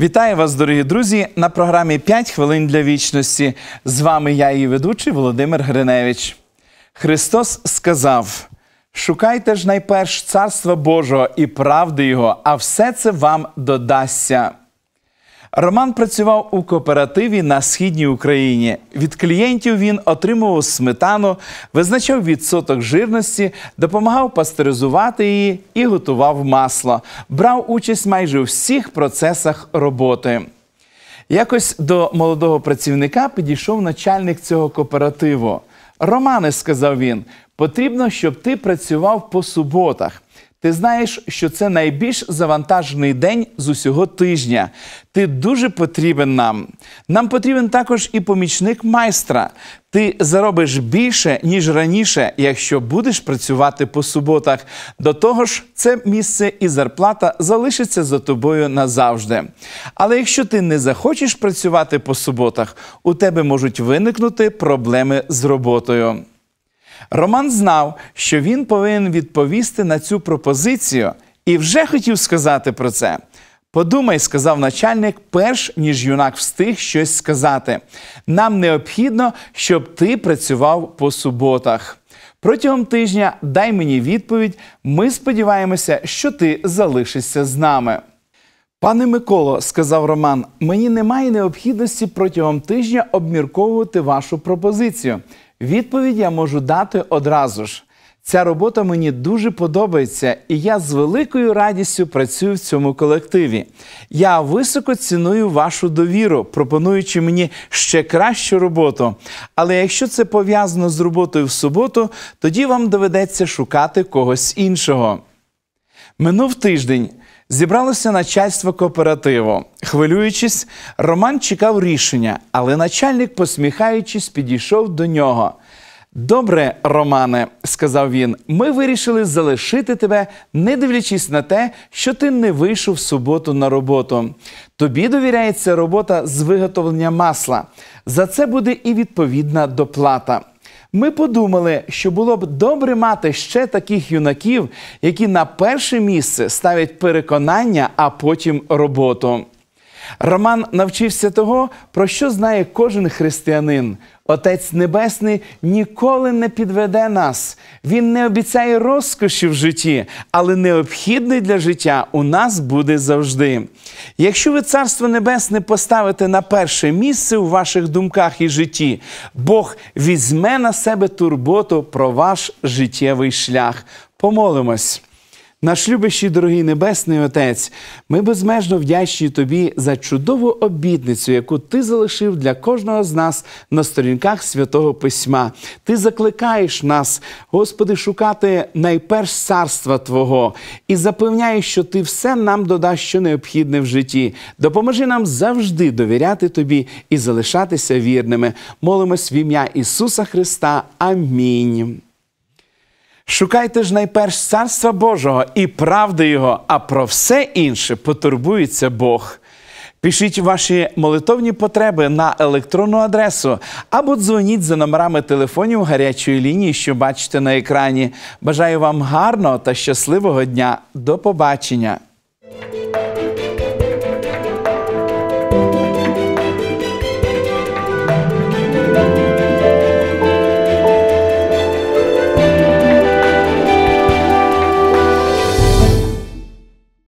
Вітаю вас, дорогі друзі, на програмі «5 хвилин для вічності. З вами я, її ведучий Володимир Гриневич. Христос сказав: Шукайте ж найперш Царства Божого і правди Його, а все це вам додасться. Роман працював у кооперативі на східній Україні. Від клієнтів він отримував сметану, визначав відсоток жирності, допомагав пастеризувати її і готував масло. Брав участь майже у всіх процесах роботи. Якось до молодого працівника підійшов начальник цього кооперативу. Романе, сказав він, потрібно, щоб ти працював по суботах. Ти знаєш, що це найбільш завантажений день з усього тижня. Ти дуже потрібен нам. Нам потрібен також і помічник майстра. Ти заробиш більше, ніж раніше, якщо будеш працювати по суботах. До того ж, це місце і зарплата залишиться за тобою назавжди. Але якщо ти не захочеш працювати по суботах, у тебе можуть виникнути проблеми з роботою. Роман знав, що він повинен відповісти на цю пропозицію і вже хотів сказати про це. Подумай, сказав начальник, перш ніж юнак встиг щось сказати. Нам необхідно, щоб ти працював по суботах. Протягом тижня дай мені відповідь. Ми сподіваємося, що ти залишишся з нами. Пане Миколо, сказав Роман, мені немає необхідності протягом тижня обмірковувати вашу пропозицію. Відповідь я можу дати одразу ж. Ця робота мені дуже подобається, і я з великою радістю працюю в цьому колективі. Я високо ціную вашу довіру, пропонуючи мені ще кращу роботу. Але якщо це пов'язано з роботою в суботу, тоді вам доведеться шукати когось іншого. Минув тиждень. Зібралося начальство кооперативу. Хвилюючись, Роман чекав рішення, але начальник, посміхаючись, підійшов до нього. Добре, Романе, сказав він, ми вирішили залишити тебе, не дивлячись на те, що ти не вийшов в суботу на роботу. Тобі довіряється робота з виготовлення масла. За це буде і відповідна доплата. Ми подумали, що було б добре мати ще таких юнаків, які на перше місце ставлять переконання, а потім роботу. Роман навчився того, про що знає кожен християнин. Отець Небесний ніколи не підведе нас. Він не обіцяє розкоші в житті, але необхідний для життя у нас буде завжди. Якщо ви Царство Небесне поставите на перше місце у ваших думках і житті, Бог візьме на себе турботу про ваш життєвий шлях. Помолимось. Наш любящий дорогий Небесний Отець, ми безмежно вдячні Тобі за чудову обітницю, яку Ти залишив для кожного з нас на сторінках святого Письма. Ти закликаєш нас, Господи, шукати найперш царства Твого і запевняєш, що Ти все нам додаш, що необхідне в житті. Допоможи нам завжди довіряти Тобі і залишатися вірними. Молимось в ім'я Ісуса Христа. Амінь. Шукайте ж найперш царства Божого і правди Його, а про все інше потурбується Бог. Пишіть ваші молитовні потреби на електронну адресу або дзвоніть за номерами телефонів гарячої лінії, що бачите на екрані. Бажаю вам гарного та щасливого дня. До побачення!